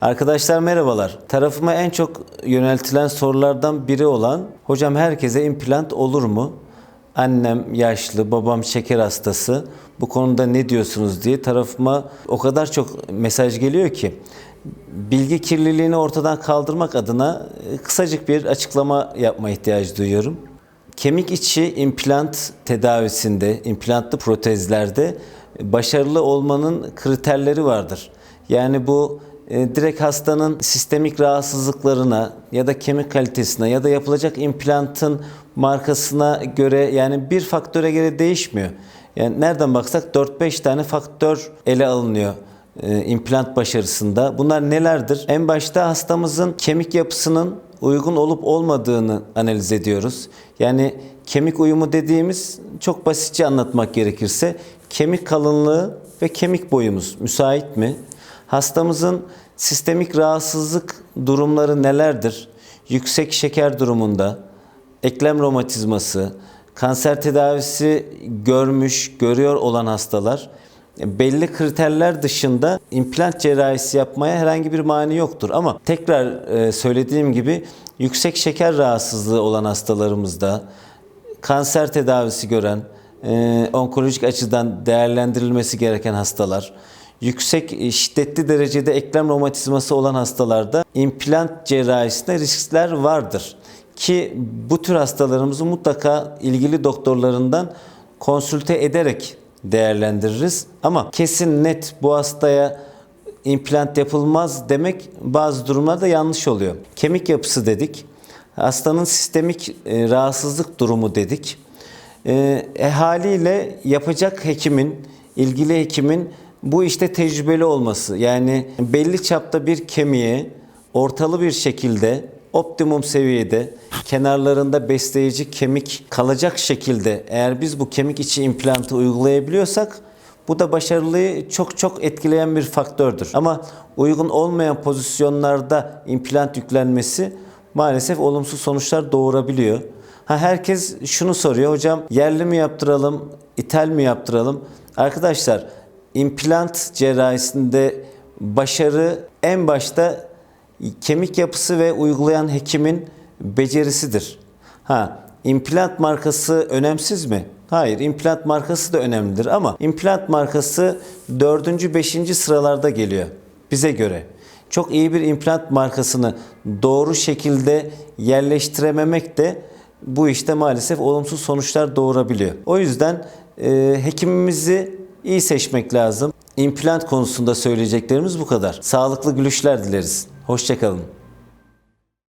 Arkadaşlar merhabalar. Tarafıma en çok yöneltilen sorulardan biri olan hocam herkese implant olur mu? Annem yaşlı, babam şeker hastası. Bu konuda ne diyorsunuz diye tarafıma o kadar çok mesaj geliyor ki bilgi kirliliğini ortadan kaldırmak adına e, kısacık bir açıklama yapma ihtiyacı duyuyorum. Kemik içi implant tedavisinde, implantlı protezlerde başarılı olmanın kriterleri vardır. Yani bu direkt hastanın sistemik rahatsızlıklarına ya da kemik kalitesine ya da yapılacak implantın markasına göre yani bir faktöre göre değişmiyor. Yani nereden baksak 4-5 tane faktör ele alınıyor e, implant başarısında. Bunlar nelerdir? En başta hastamızın kemik yapısının uygun olup olmadığını analiz ediyoruz. Yani kemik uyumu dediğimiz çok basitçe anlatmak gerekirse kemik kalınlığı ve kemik boyumuz müsait mi? Hastamızın sistemik rahatsızlık durumları nelerdir? Yüksek şeker durumunda, eklem romatizması, kanser tedavisi görmüş, görüyor olan hastalar belli kriterler dışında implant cerrahisi yapmaya herhangi bir mani yoktur. Ama tekrar e, söylediğim gibi yüksek şeker rahatsızlığı olan hastalarımızda kanser tedavisi gören, e, onkolojik açıdan değerlendirilmesi gereken hastalar, yüksek e, şiddetli derecede eklem romatizması olan hastalarda implant cerrahisinde riskler vardır. Ki bu tür hastalarımızı mutlaka ilgili doktorlarından konsülte ederek değerlendiririz. Ama kesin net bu hastaya implant yapılmaz demek bazı durumlarda yanlış oluyor. Kemik yapısı dedik. Hastanın sistemik e, rahatsızlık durumu dedik. E, e, haliyle yapacak hekimin, ilgili hekimin bu işte tecrübeli olması. Yani belli çapta bir kemiğe ortalı bir şekilde optimum seviyede kenarlarında besleyici kemik kalacak şekilde eğer biz bu kemik içi implantı uygulayabiliyorsak bu da başarılıyı çok çok etkileyen bir faktördür. Ama uygun olmayan pozisyonlarda implant yüklenmesi maalesef olumsuz sonuçlar doğurabiliyor. Ha herkes şunu soruyor hocam yerli mi yaptıralım, ithal mi yaptıralım? Arkadaşlar implant cerrahisinde başarı en başta kemik yapısı ve uygulayan hekimin becerisidir. Ha, implant markası önemsiz mi? Hayır, implant markası da önemlidir ama implant markası 4. 5. sıralarda geliyor bize göre. Çok iyi bir implant markasını doğru şekilde yerleştirememek de bu işte maalesef olumsuz sonuçlar doğurabiliyor. O yüzden e, hekimimizi iyi seçmek lazım. İmplant konusunda söyleyeceklerimiz bu kadar. Sağlıklı gülüşler dileriz. Hoşçakalın.